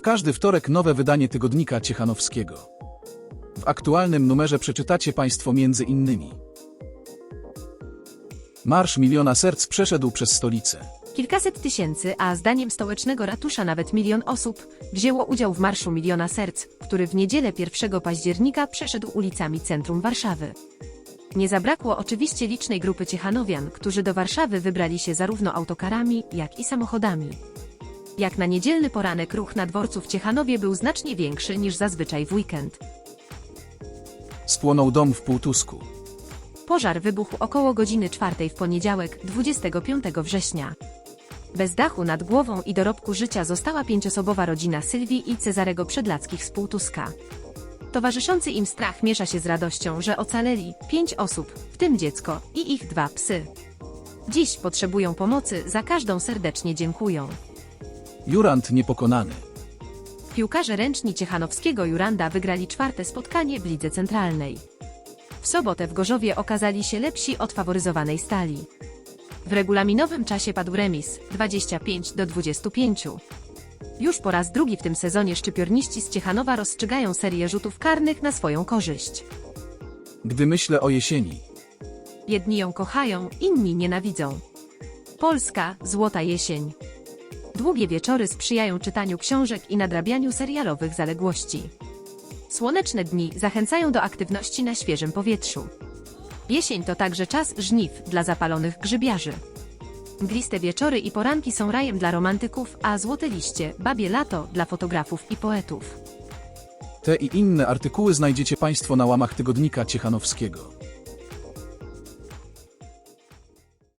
W każdy wtorek nowe wydanie tygodnika Ciechanowskiego. W aktualnym numerze przeczytacie Państwo między innymi Marsz Miliona Serc przeszedł przez stolicę. Kilkaset tysięcy, a zdaniem stołecznego ratusza nawet milion osób, wzięło udział w Marszu Miliona Serc, który w niedzielę 1 października przeszedł ulicami centrum Warszawy. Nie zabrakło oczywiście licznej grupy Ciechanowian, którzy do Warszawy wybrali się zarówno autokarami, jak i samochodami. Jak na niedzielny poranek ruch na dworcu w Ciechanowie był znacznie większy niż zazwyczaj w weekend. Spłonął dom w Półtusku. Pożar wybuchł około godziny czwartej w poniedziałek, 25 września. Bez dachu nad głową i dorobku życia została pięciosobowa rodzina Sylwii i Cezarego Przedlackich z Półtuska. Towarzyszący im strach miesza się z radością, że ocaleli pięć osób, w tym dziecko i ich dwa psy. Dziś potrzebują pomocy, za każdą serdecznie dziękują. Jurand niepokonany. Piłkarze ręczni Ciechanowskiego Juranda wygrali czwarte spotkanie w Lidze Centralnej. W sobotę w Gorzowie okazali się lepsi od faworyzowanej stali. W regulaminowym czasie padł remis 25 do 25. Już po raz drugi w tym sezonie szczypiorniści z Ciechanowa rozstrzygają serię rzutów karnych na swoją korzyść. Gdy myślę o jesieni, Jedni ją kochają, inni nienawidzą. Polska, złota jesień. Długie wieczory sprzyjają czytaniu książek i nadrabianiu serialowych zaległości. Słoneczne dni zachęcają do aktywności na świeżym powietrzu. Jesień to także czas żniw dla zapalonych grzybiarzy. Mgliste wieczory i poranki są rajem dla romantyków, a złote liście, babie lato dla fotografów i poetów. te i inne artykuły znajdziecie Państwo na łamach tygodnika Ciechanowskiego.